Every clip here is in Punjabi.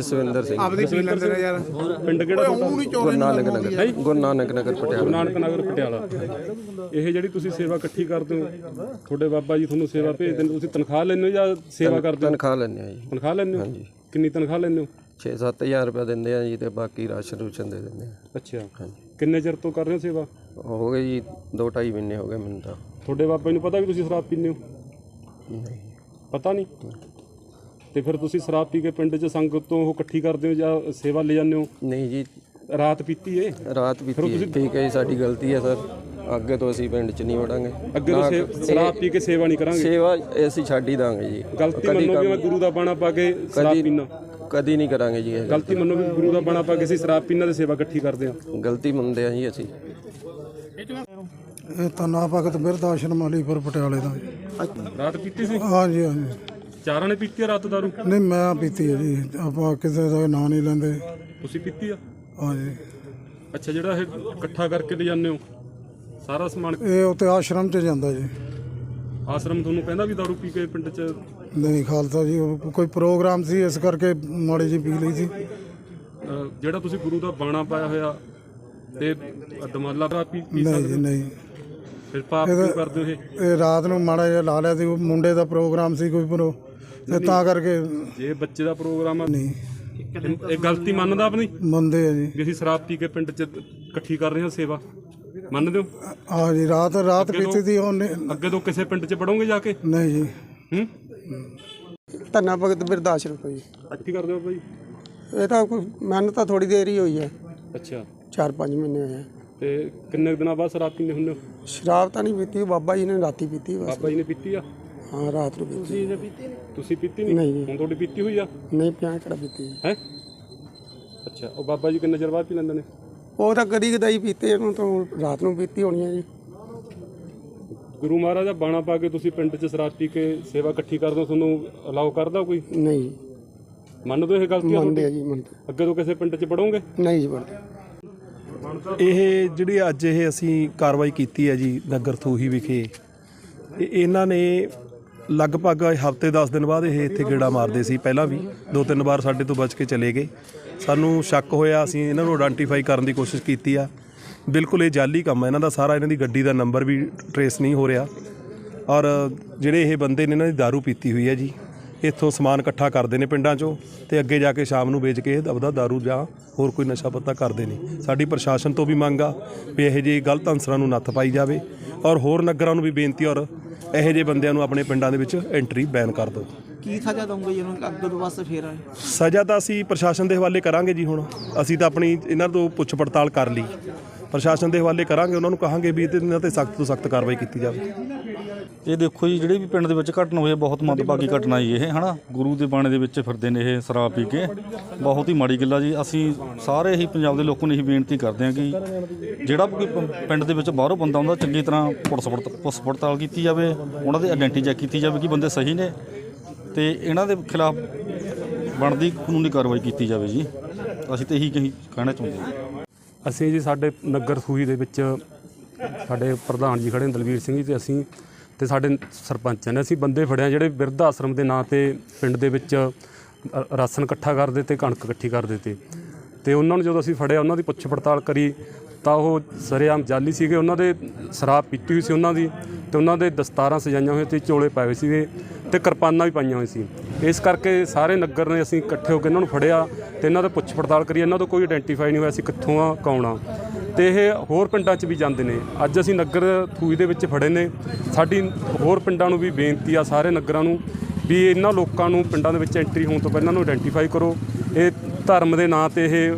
ਜਸਵਿੰਦਰ ਸਿੰਘ। ਆਪਦੇ ਕੀ ਲੈਂਦੇ ਨੇ ਯਾਰ। ਪਿੰਡ ਕਿਹੜਾ ਤੁਹਾਡਾ? ਗੁਰੂ ਨਾਨਕ ਨਗਰ। ਗੁਰੂ ਨਾਨਕ ਨਗਰ ਗੁਰੂ ਪਟਿਆਲਾ। ਨਾਨਕ ਨਗਰ ਪਟਿਆਲਾ। ਇਹ ਜਿਹੜੀ ਤੁਸੀਂ ਸੇਵਾ ਇਕੱਠੀ ਕਰਦੇ ਹੋ ਤੁਹਾਡੇ ਬਾਬਾ ਜੀ ਤੁਹਾਨੂੰ ਸੇਵਾ ਭੇਜਦੇ ਨੇ ਤੁਸੀਂ ਤਨਖਾਹ ਲੈਂਦੇ ਹੋ ਜਾਂ ਸੇਵਾ ਕਰਦੇ ਹੋ? ਤਨਖਾਹ ਲੈਂਦੇ ਆ ਜੀ। ਤਨਖਾਹ ਲੈਂਦੇ ਹੋ? ਕਿੰਨੀ ਤਨਖਾਹ ਲੈਂਦੇ ਹੋ? 6-7000 ਰੁਪਏ ਦਿੰਦੇ ਆ ਜੀ ਤੇ ਬਾਕੀ ਰਾਸ਼ਨ ਰੂਸ਼ਨ ਦੇ ਦਿੰਦੇ ਆ ਅੱਛਾ। ਕਿੰਨੇ ਚਿਰ ਤੋਂ ਕਰ ਰਹੇ ਹੋ ਸੇਵਾ? ਹੋ ਗਏ ਜੀ 2-2.5 ਮਹੀਨੇ ਹੋ ਗਏ ਮੈਨੂੰ ਤਾਂ। ਤੁਹਾਡੇ ਬਾਬਾ ਜੀ ਨੂੰ ਪਤਾ ਵੀ ਤੁਸੀਂ ਸ਼ਰਾਬ ਪੀਂਦੇ ਹੋ? ਨਹੀਂ। ਪਤਾ ਨਹੀਂ। ਤੇ ਫਿਰ ਤੁਸੀਂ ਸ਼ਰਾਬ ਪੀ ਕੇ ਪਿੰਡ 'ਚ ਸੰਗਤ ਤੋਂ ਉਹ ਇਕੱਠੀ ਕਰਦੇ ਹੋ ਜਾਂ ਸੇਵਾ ਲੈ ਜਾਂਦੇ ਹੋ? ਨਹੀਂ ਜੀ। ਰਾਤ ਪੀਤੀ ਏ? ਰਾਤ ਬੀਤੀ ਹੈ। ਠੀਕ ਹੈ ਜੀ ਸਾਡੀ ਗਲਤੀ ਹੈ ਸਰ। ਅੱਗੇ ਤੋਂ ਅਸੀਂ ਪਿੰਡ 'ਚ ਨਹੀਂ ਵੜਾਂਗੇ। ਅੱਗੇ ਤੋਂ ਸੇ- ਸ਼ਰਾਬ ਪੀ ਕੇ ਸੇਵਾ ਨਹੀਂ ਕਰਾਂਗੇ? ਸੇਵਾ ਅਸੀਂ ਛੱਡ ਹੀ ਦਾਂਗੇ ਜੀ। ਗਲਤੀ ਮੰਨੋ ਵੀ ਮੈਂ ਗੁਰੂ ਦਾ ਬਾਣਾ ਪਾ ਕੇ ਸ਼ਰਾਬ ਪੀਣਾ ਕਦੀ ਨਹੀਂ ਕਰਾਂਗੇ ਜੀ ਇਹ। ਗਲਤੀ ਮੰਨੋ ਵੀ ਗੁਰੂ ਦਾ ਬਾਣਾ ਪਾ ਕੇ ਅਸੀਂ ਸ਼ਰਾਬ ਪੀਣਾ ਤੇ ਸੇਵਾ ਇਕੱਠੀ ਕਰਦੇ ਹਾਂ? ਗਲਤੀ ਮੰਨਦੇ ਆ ਜੀ ਅਸੀਂ। ਇਹ ਤਾਂ ਨਾ ਭਗਤ ਬਿਰਧ ਆਸ਼ਰਮ ਅਲੀਪੁਰ ਪਟਿਆਲੇ ਦਾ। ਜੀ। ਰਾਤ ਪੀਤੀ ਸੀ? ਹਾਂਜੀ ਹਾਂਜੀ। ਚਾਰਾਂ ਨੇ ਪੀਤੀ ਆ ਰਾਤ ਦਾਰੂ? ਨਹੀਂ ਮੈਂ ਪੀਤੀ ਹੈ ਜੀ। ਆਪਾਂ ਕਿਸੇ ਦਾ ਨਾਂ ਨਹੀਂ ਲੈਂਦੇ। ਤੁਸੀਂ ਪੀਤੀ ਆ? ਹਾਂਜੀ। ਅੱਛਾ ਜਿਹੜਾ ਇਹ ਇਕੱਠਾ ਕਰਕੇ ਲੈ ਜਾਂਦੇ ਹੋ ਸਾਰਾ ਸਮਾਨ? ਇਹ ਉੱਤੇ ਆਸ਼ਰਮ 'ਚ ਜਾਂਦਾ ਜੀ। ਆਸ਼ਰਮ ਤੁਹਾਨੂੰ ਕਹਿੰਦਾ ਵੀ ਦਾਰੂ ਪੀ ਕੇ ਪਿੰਡ 'ਚ? ਨਹੀਂ ਖਾਲਸਾ ਜੀ ਉਹ ਕੋਈ ਪ੍ਰੋਗਰਾਮ ਸੀ ਇਸ ਕਰਕੇ ਮਾੜੀ ਜੀ ਪੀ ਲਈ ਸੀ। ਅਹ, ਜਿਹੜਾ ਤੁਸੀਂ ਗੁਰੂ ਦਾ ਬਾਣਾ ਪਾਇਆ ਹੋਇਆ ਤੇ ਦਮਾਲਾ ਦਾ ਪੀ ਪੀ ਨਹੀਂ ਜੀ? ਨਹੀਂ। ਫਿਰ ਪਾਪ ਕਿਉਂ ਕਰਦੇ ਹੋ ਇਹ? ਇਹ ਰਾਤ ਨੂੰ ਮਾੜਾ ਜਿਹਾ ਲਾ ਲਿਆ ਸੀ ਉਹ ਮੁੰਡੇ ਦਾ ਪ੍ਰੋਗਰਾਮ ਸੀ ਕੋਈ ਪ੍ਰੋ ਤੇ ਤਾਂ ਕਰਕੇ ਜੇ ਬੱਚੇ ਦਾ ਪ੍ਰੋਗਰਾਮ ਆ ਨਹੀਂ। ਇਹ ਗਲਤੀ ਮੰਨਦਾ ਆਪਣੀ? ਮੰਨਦੇ ਆ ਜੀ। ਵੀ ਅਸੀਂ ਸ਼ਰਾਬ ਪੀ ਕੇ ਪਿੰਡ 'ਚ ਇਕੱਠੀ ਕਰ ਰਹੇ ਹਾਂ ਸੇਵਾ। ਮੰਨਦੇ ਹੋ? ਹਾਂ ਜੀ ਰਾਤ ਰਾਤ ਪੀਤੀ ਸੀ ਉਹਨੇ। ਅੱਗੇ ਤੋਂ ਕਿਸੇ ਪਿੰਡ 'ਚ ਪੜੋਗੇ ਜਾ ਕੇ? ਨਹੀਂ ਜੀ। ਹੂੰ? ਧੰਨਾ ਭਗਤ ਬਿਰਧ ਆਸ਼ਰਮ ਤੋਂ ਜੀ। ਇਕੱਠੀ ਕਰਦੇ ਹੋ ਭਾਈ ਇਹ ਤਾਂ ਕੋਈ ਮੈਨੂੰ ਤਾਂ ਥੋੜੀ ਦੇਰ ਹੀ ਹੋਈ ਹੈ। ਅੱਛਾ। 4-5 ਮਹੀਨੇ ਹੋਏ ਆ। ਤੇ ਕਿੰਨੇ ਕੁ ਦਿਨਾਂ ਬਾਅਦ ਸ਼ਰਾਬ ਪੀਂਦੇ ਹੁੰਦੇ ਹੋ? ਸ਼ਰਾਬ ਤਾਂ ਨਹੀਂ ਪੀਤੀ ਬਾਬਾ ਜੀ ਨੇ ਰਾਤੀ ਪੀਤੀ ਬਸ। ਬਾਬਾ ਜੀ ਨੇ ਪੀਤੀ ਆ? ਹਾਂ ਰਾਤ ਨੂੰ ਪੀਤੀ ਤੁਸੀਂ ਪੀਤੀ ਨਹੀਂ? ਨਹੀਂ? ਹੁਣ ਤੁਹਾਡੀ ਪੀਤੀ ਹੋਈ ਆ? ਨਹੀਂ ਪਿਆ ਕਿਹੜਾ ਪੀਤੀ ਜੀ। ਹੈ? ਅੱਛਾ ਉਹ ਬਾਬਾ ਜੀ ਕਿੰਨੇ ਚਿਰ ਬਾਅਦ ਪੀ ਲੈਂਦੇ ਨੇ? ਉਹ ਤਾਂ ਕਦੀ ਕਦਾਈ ਪੀਤੇ ਇਹਨੂੰ ਤਾਂ ਰਾਤ ਨੂੰ ਪੀਤੀ ਹੋਣੀ ਹੈ ਜੀ। ਗੁਰੂ ਮਹਾਰਾਜ ਦਾ ਬਾਣਾ ਪਾ ਕੇ ਤੁਸੀਂ ਪਿੰਡ 'ਚ ਸ਼ਰਾਬ ਪੀ ਕੇ ਸੇਵਾ ਇਕੱਠੀ ਕਰਦੇ ਹੋ ਤੁਹਾਨੂੰ ਅਲਾਉ ਕਰਦਾ ਕੋਈ? ਨਹੀਂ। ਜੀ, ਮੰਨਦੇ ਹੋ ਇਹ ਗਲਤੀ ਮੰਨਦੇ ਆ ਜੀ ਮੰਨਦੇ। ਅੱਗੇ ਤੋਂ ਕਿਸੇ ਪਿੰਡ 'ਚ ਪੜੋਗੇ ਨਹੀਂ ਜੀ ਮੰਨਦੇ ਇਹ ਜਿਹੜੀ ਅੱਜ ਇਹ ਅਸੀਂ ਕਾਰਵਾਈ ਕੀਤੀ ਹੈ ਜੀ ਨਗਰ ਥੂਹੀ ਵਿਖੇ ਇਹ ਇਹਨਾਂ ਨੇ ਲਗਭਗ ਹਫਤੇ 10 ਦਿਨ ਬਾਅਦ ਇਹ ਇੱਥੇ ਗੇੜਾ ਮਾਰਦੇ ਸੀ ਪਹਿਲਾਂ ਵੀ ਦੋ ਤਿੰਨ ਵਾਰ ਸਾਡੇ ਤੋਂ ਬਚ ਕੇ ਚਲੇ ਗਏ ਸਾਨੂੰ ਸ਼ੱਕ ਹੋਇਆ ਅਸੀਂ ਇਹਨਾਂ ਨੂੰ ਆਇਡੈਂਟੀਫਾਈ ਕਰਨ ਦੀ ਕੋਸ਼ਿਸ਼ ਕੀਤੀ ਆ ਬਿਲਕੁਲ ਇਹ ਜਾਲੀ ਕੰਮ ਹੈ ਇਹਨਾਂ ਦਾ ਸਾਰਾ ਇਹਨਾਂ ਦੀ ਗੱਡੀ ਦਾ ਨੰਬਰ ਵੀ ਟਰੇਸ ਨਹੀਂ ਹੋ ਰਿਹਾ ਔਰ ਜਿਹੜੇ ਇਹ ਬੰਦੇ ਨੇ ਇਹਨਾਂ ਦੀ दारू ਪੀਤੀ ਹੋਈ ਹੈ ਜੀ ਇੱਥੋਂ ਸਮਾਨ ਇਕੱਠਾ ਕਰਦੇ ਨੇ ਪਿੰਡਾਂ 'ਚੋਂ ਤੇ ਅੱਗੇ ਜਾ ਕੇ ਸ਼ਾਮ ਨੂੰ ਵੇਚ ਕੇ ਇਹ ਦਬਦਾ दारू ਜਾਂ ਹੋਰ ਕੋਈ ਨਸ਼ਾ ਪੱਤਾ ਕਰਦੇ ਨੇ ਸਾਡੀ ਪ੍ਰਸ਼ਾਸਨ ਤੋਂ ਵੀ ਮੰਗ ਆ ਵੀ ਇਹੋ ਜਿਹੇ ਗਲਤ ਅੰਸਰਾਂ ਨੂੰ ਨੱਥ ਪਾਈ ਜਾਵੇ ਔਰ ਹੋਰ ਨਗਰਾਂ ਨੂੰ ਵੀ ਬੇਨਤੀ ਔਰ ਇਹੋ ਜਿਹੇ ਬੰਦਿਆਂ ਨੂੰ ਆਪਣੇ ਪਿੰਡਾਂ ਦੇ ਵਿੱਚ ਐਂਟਰੀ ਬੈਨ ਕਰ ਦਿਓ। ਕੀ ਸਜ਼ਾ ਦਊਂਗੇ ਜੀ? ਉਹਨੂੰ ਅੱਗੇ ਤੋਂ ਬਸ ਫੇਰ ਆਏ ਸਜ਼ਾ ਤਾਂ ਅਸੀਂ ਪ੍ਰਸ਼ਾਸਨ ਦੇ ਹਵਾਲੇ ਕਰਾਂਗੇ ਜੀ ਹੁਣ। ਅਸੀਂ ਤਾਂ ਆਪਣੀ ਇਹਨਾਂ ਤੋਂ ਪੁੱਛ ਪੜਤਾਲ ਕਰ ਲਈ। ਪ੍ਰਸ਼ਾਸਨ ਦੇ ਹਵਾਲੇ ਕਰਾਂਗੇ ਉਹਨਾਂ ਨੂੰ ਕਹਾਂਗੇ ਵੀ ਇਹਦੇ ਇਹਨਾਂ ਤੇ ਸਖਤ ਤੋਂ ਸਖਤ ਕਾਰਵਾਈ ਕੀਤੀ ਜਾਵੇ। ਇਹ ਦੇਖੋ ਜੀ, ਜਿਹੜੇ ਵੀ ਪਿੰਡ ਦੇ ਵਿੱਚ ਘਟਨਾ ਹੋਈ ਹੈ, ਬਹੁਤ ਮੰਦਭਾਗੀ ਘਟਨਾ ਜੀ ਇਹ, ਹਨਾ? ਗੁਰੂ ਦੇ ਬਾਣੇ ਦੇ ਵਿੱਚ ਫਿਰਦੇ ਨੇ ਇਹ ਸ਼ਰਾਬ ਪੀ ਕੇ। ਬਹੁਤ ਹੀ ਮਾੜੀ ਗੱਲ ਆ ਜੀ। ਅਸੀਂ ਸਾਰੇ ਹੀ ਪੰਜਾਬ ਦੇ ਲੋਕਾਂ ਨੂੰ ਇਹੀ ਬੇਨਤੀ ਕਰਦੇ ਹਾਂ ਕਿ ਜਿਹੜਾ ਵੀ ਕੋਈ ਪ- ਪਿੰਡ ਦੇ ਵਿੱਚ ਬਾਹਰੋਂ ਬੰਦਾ ਆਉਂਦਾ, ਚੰਗੀ ਤਰ੍ਹਾਂ ਪੁਲਿਸ ਪੜਤ- ਪੁਲਿਸ ਪੜਤਾਲ ਕੀਤੀ ਜਾਵੇ, ਉਹਨਾਂ ਦੀ ਆਇਡੈਂਟੀ ਚੈੱਕ ਕੀਤੀ ਜਾਵੇ ਕਿ ਬੰਦੇ ਸਹੀ ਨੇ ਤੇ ਇਹਨਾਂ ਦੇ ਖਿਲਾਫ ਬਣਦੀ ਕਾਨੂੰਨੀ ਕਾਰਵਾਈ ਕੀਤੀ ਜਾਵੇ ਜੀ। ਅਸੀਂ ਤੇ ਇਹੀ ਕਹੀ, ਕਹਿਣਾ ਚਾਹੁੰਦੇ ਹਾਂ। ਅਸੀਂ ਜੀ ਸਾਡੇ ਨਗਰ ਸੂਈ ਦੇ ਵਿੱਚ ਸਾਡੇ ਪ੍ਰਧਾਨ ਜੀ ਖੜੇ ਨੇ ਦਲਵੀਰ ਸਿੰਘ ਜੀ ਤੇ ਅਸੀਂ ਤੇ ਸਾਡੇ ਸਰਪੰਚ ਨੇ, ਅਸੀਂ ਬੰਦੇ ਫੜਿਆ ਜਿਹੜੇ ਬਿਰਧ ਆਸ਼ਰਮ ਦੇ ਨਾਂ ਤੇ ਪਿੰਡ ਦੇ ਵਿੱਚ ਰਾਸ਼ਨ ਇਕੱਠਾ ਕਰਦੇ ਤੇ ਕਣਕ ਇਕੱਠੀ ਕਰਦੇ ਤੇ ਤੇ ਉਹਨਾਂ ਨੂੰ ਜਦੋਂ ਅਸੀਂ ਫੜਿਆ, ਉਹਨਾਂ ਦੀ ਪੁੱਛ ਪੜਤਾਲ ਕਰੀ, ਤਾਂ ਉਹ ਸਰੇਆਮ ਜਾਲੀ ਸੀਗੇ, ਉਹਨਾਂ ਦੇ ਸ਼ਰਾਬ ਪੀਤੀ ਹੋਈ ਸੀ ਉਹਨਾਂ ਦੀ, ਤੇ ਉਹਨਾਂ ਦੇ ਦਸਤਾਰਾਂ ਸਜਾਈਆਂ ਹੋਈਆਂ ਤੇ ਚੋਲੇ ਪਾਏ ਹੋਏ ਸੀਗੇ, ਤੇ ਕਿਰਪਾਨਾਂ ਵੀ ਪਾਈਆਂ ਹੋਈਆਂ ਸੀ। ਇਸ ਕਰਕੇ ਸਾਰੇ ਨਗਰ ਨੇ ਅਸੀਂ ਇਕੱਠੇ ਹੋ ਕੇ ਇਹਨਾਂ ਨੂੰ ਫੜਿਆ, ਤੇ ਇਹਨਾਂ ਦਾ ਪੁੱਛ ਪੜਤਾਲ ਕਰੀ, ਇਹਨਾਂ ਤੋਂ ਕੋਈ ਆਇਡੈਂਟੀਫਾਈ ਨਹੀਂ ਹੋਇਆ ਸੀ ਕਿੱਥੋਂ ਆ, ਕੌਣ ਆ। ਤੇ ਇਹ ਹੋਰ ਪਿੰਡਾਂ 'ਚ ਵੀ ਜਾਂਦੇ ਨੇ। ਅੱਜ ਅਸੀਂ ਨਗਰ ਥੂਈ ਦੇ ਵਿੱਚ ਫੜੇ ਨੇ। ਸਾਡੀ ਹੋਰ ਪਿੰਡਾਂ ਨੂੰ ਵੀ ਬੇਨਤੀ ਆ ਸਾਰੇ ਨਗਰਾਂ ਨੂੰ ਵੀ ਇਹਨਾਂ ਲੋਕਾਂ ਨੂੰ ਪਿੰਡਾਂ ਦੇ ਵਿੱਚ ਐਂਟਰੀ ਹੋਣ ਤੋਂ ਪਹਿਲਾਂ ਨੂੰ ਆਇਡੈਂਟੀਫਾਈ ਕਰੋ। ਇਹ ਧਰਮ ਦੇ ਨਾਂ ਤੇ ਇਹ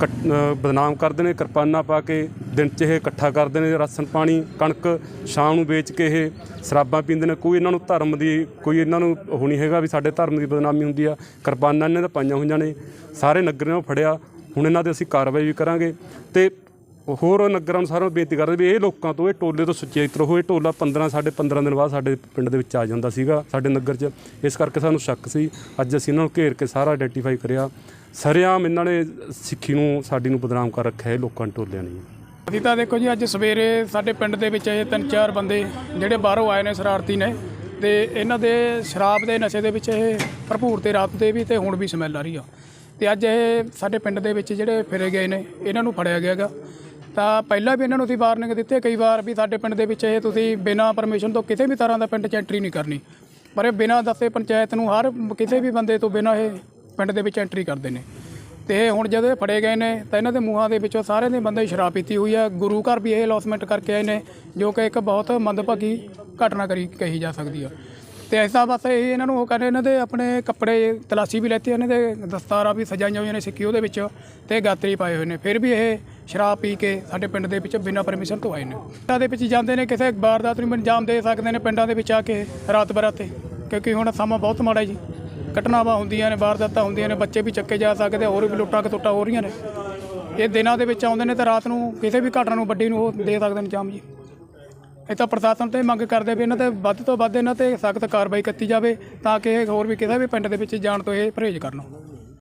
ਕੱਟ- ਬਦਨਾਮ ਕਰਦੇ ਨੇ, ਕਿਰਪਾਨਾਂ ਪਾ ਕੇ ਦਿਨ 'ਚ ਇਹ ਇਕੱਠਾ ਕਰਦੇ ਨੇ, ਰਾਸ਼ਨ ਪਾਣੀ, ਕਣਕ, ਸ਼ਾਮ ਨੂੰ ਵੇਚ ਕੇ ਇਹ ਸ਼ਰਾਬਾਂ ਪੀਂਦੇ ਨੇ। ਕੋਈ ਇਹਨਾਂ ਨੂੰ ਧਰਮ ਦੀ, ਕੋਈ ਇਹਨਾਂ ਨੂੰ ਉਹ ਨਹੀਂ ਹੈਗਾ ਵੀ ਸਾਡੇ ਧਰਮ ਦੀ ਬਦਨਾਮੀ ਹੁੰਦੀ ਆ। ਕਿਰਪਾਨਾਂ ਇਹਨਾਂ ਦਾ ਪਾਈਆਂ ਹੋਈਆਂ ਨੇ। ਸਾਰੇ ਨਗਰ ਨੇ ਉਹ ਫੜਿਆ। ਹੁਣ ਇਹਨਾਂ ਤੇ ਅਸੀਂ ਕਾਰਵਾਈ ਵੀ ਕਰਾਂਗੇ। ਤੇ ਹੋਰ ਨਗਰਾਂ ਨੂੰ ਸਾਰਿਆਂ ਨੂੰ ਬੇਨਤੀ ਕਰਦੇ ਵੀ ਇਹ ਲੋਕਾਂ ਤੋਂ ਇਹ ਟੋਲੇ ਤੋਂ ਸੁਚੇਤ ਰਹੋ ਇਹ ਟੋਲਾ 15 ਸਾਡੇ 15 ਦਿਨ ਬਾਅਦ ਸਾਡੇ ਪਿੰਡ ਦੇ ਵਿੱਚ ਆ ਜਾਂਦਾ ਸੀਗਾ, ਸਾਡੇ ਨਗਰ 'ਚ। ਇਸ ਕਰਕੇ ਸਾਨੂੰ ਸ਼ੱਕ ਸੀ। ਅੱਜ ਅਸੀਂ ਇਹਨਾਂ ਨੂੰ ਘੇਰ ਕੇ ਸਾਰਾ ਆਇਡੈਂਟੀਫਾਈ ਕਰਿਆ। ਸਰੇਆਮ ਇਹਨਾਂ ਨੇ ਸਿੱਖੀ ਨੂੰ, ਸਾਡੀ ਨੂੰ ਬਦਨਾਮ ਕਰ ਰੱਖਿਆ ਇਹ ਲੋਕਾਂ ਨੇ ਟੋਲਿਆਂ ਨੇ। ਅਸੀਂ ਤਾਂ ਦੇਖੋ ਜੀ, ਅੱਜ ਸਵੇਰੇ ਸਾਡੇ ਪਿੰਡ ਦੇ ਵਿੱਚ ਇਹ ਤਿੰਨ ਚਾਰ ਬੰਦੇ ਜਿਹੜੇ ਬਾਹਰੋਂ ਆਏ ਨੇ, ਸ਼ਰਾਰਤੀ ਨੇ, ਤੇ ਇਹਨਾਂ ਦੇ ਸ਼ਰਾਬ ਦੇ ਨਸ਼ੇ ਦੇ ਵਿੱਚ ਇਹ ਭਰਪੂਰ ਤੇ ਰਾਤ ਦੇ ਵੀ ਤੇ ਹੁਣ ਵੀ ਸਮੈਲ ਆ ਰਹੀ ਆ। ਤੇ ਅੱਜ ਇਹ ਸਾਡੇ ਪਿੰਡ ਦੇ ਵਿੱਚ ਜਿਹੜੇ ਫਿਰੇ ਗਏ ਨੇ, ਇਹਨਾਂ ਨੂੰ ਫੜਿਆ ਗਿਆ ਗਾ ਤਾਂ ਪਹਿਲਾਂ ਵੀ ਇਹਨਾਂ ਨੂੰ ਅਸੀਂ ਵਾਰਨਿੰਗ ਦਿੱਤੀ ਕਈ ਵਾਰ ਵੀ ਸਾਡੇ ਪਿੰਡ ਦੇ ਵਿੱਚ ਇਹ ਤੁਸੀਂ ਬਿਨਾਂ ਪਰਮਿਸ਼ਨ ਤੋਂ ਕਿਸੇ ਵੀ ਤਰ੍ਹਾਂ ਦਾ ਪਿੰਡ 'ਚ ਐਂਟਰੀ ਨਹੀਂ ਕਰਨੀ। ਪਰ ਇਹ ਬਿਨਾਂ ਦੱਸੇ ਪੰਚਾਇਤ ਨੂੰ ਹਰ ਕਿਸੇ ਵੀ ਬੰਦੇ ਤੋਂ ਬਿਨਾਂ ਇਹ ਪਿੰਡ ਦੇ ਵਿੱਚ ਐਂਟਰੀ ਕਰਦੇ ਨੇ। ਤੇ ਇਹ ਹੁਣ ਜਦੋਂ ਇਹ ਫੜੇ ਗਏ ਨੇ, ਤਾਂ ਇਹਨਾਂ ਦੇ ਮੂੰਹਾਂ ਦੇ ਵਿੱਚੋਂ ਸਾਰੇ ਦੇ ਬੰਦੇ ਸ਼ਰਾਬ ਪੀਤੀ ਹੋਈ ਆ ਗੁਰੂ ਘਰ ਵੀ ਇਹ ਲੌਸਮੈਂਟ ਕਰਕੇ ਆਏ ਨੇ, ਜੋ ਕਿ ਇੱਕ ਬਹੁਤ ਮੰਦਭਾਗੀ ਘਟਨਾ ਕਰੀ ਕਹੀ ਜਾ ਸਕਦੀ ਆ। ਤੇ ਐਸਾ ਬਸ ਇਹ ਇਹਨਾਂ ਨੂੰ ਉਹ ਕਹਿੰਦੇ ਇਹਨਾਂ ਦੇ ਆਪਣੇ ਕੱਪੜੇ, ਤਲਾਸ਼ੀ ਵੀ ਲੈਤੀ, ਇਹਨਾਂ ਦੇ ਦਸਤਾਰਾਂ ਵੀ ਸਜਾਈਆਂ ਹੋਈਆਂ ਨੇ ਸਿੱਕੀ ਉਹਦੇ ਵਿੱਚ ਤੇ ਗਾਤਰੀ ਪਾਏ ਹੋਏ ਨੇ। ਫਿਰ ਵੀ ਇਹ ਸ਼ਰਾਬ ਪੀ ਕੇ ਸਾਡੇ ਪਿੰਡ ਦੇ ਵਿੱਚ ਬਿਨਾਂ ਪਰਮਿਸ਼ਨ ਤੋਂ ਆਏ ਨੇ। ਪਿੰਡਾਂ ਦੇ ਵਿੱਚ ਜਾਂਦੇ ਨੇ, ਕਿਸੇ ਵਾਰਦਾਤ ਨੂੰ ਅੰਜਾਮ ਦੇ ਸਕਦੇ ਨੇ ਪਿੰਡਾਂ ਦੇ ਵਿੱਚ ਆ ਕੇ ਰਾਤ ਬਰਾਤੇ, ਕਿਉਂਕਿ ਹੁਣ ਸਮਾਂ ਬਹੁਤ ਮਾੜਾ ਜੀ। ਘਟਨਾਵਾਂ ਹੁੰਦੀਆਂ ਨੇ, ਵਾਰਦਾਤਾਂ ਹੁੰਦੀਆਂ ਨੇ, ਬੱਚੇ ਵੀ ਚੱਕੇ ਜਾ ਸਕਦੇ, ਹੋਰ ਵੀ ਲੁੱਟਾਂ ਕਤੁੱਟਾਂ ਹੋ ਰਹੀਆਂ ਨੇ। ਇਹ ਦਿਨਾਂ ਦੇ ਵਿੱਚ ਆਉਂਦੇ ਨੇ ਤੇ ਰਾਤ ਨੂੰ ਕਿਸੇ ਵੀ ਘਟਨਾ ਨੂੰ ਵੱਡੀ ਨੂੰ ਉਹ ਦੇ ਸਕਦੇ ਨੇ ਅੰਜਾਮ ਜੀ। ਇਹ ਤਾਂ ਪ੍ਰਸ਼ਾਸਨ ਤੇ ਮੰਗ ਕਰਦੇ ਵੀ ਇਹਨਾਂ ਤੇ ਵੱਧ ਤੋਂ ਵੱਧ ਇਹਨਾਂ ਤੇ ਸਖਤ ਕਾਰਵਾਈ ਕੀਤੀ ਜਾਵੇ ਤਾਂ ਕਿ ਇਹ ਹੋਰ ਵੀ ਕਿਸੇ ਵੀ ਪਿੰਡ ਦੇ ਵਿੱਚ ਜਾਣ ਤੋਂ ਇਹ ਪਰਹੇਜ਼ ਕਰਨ।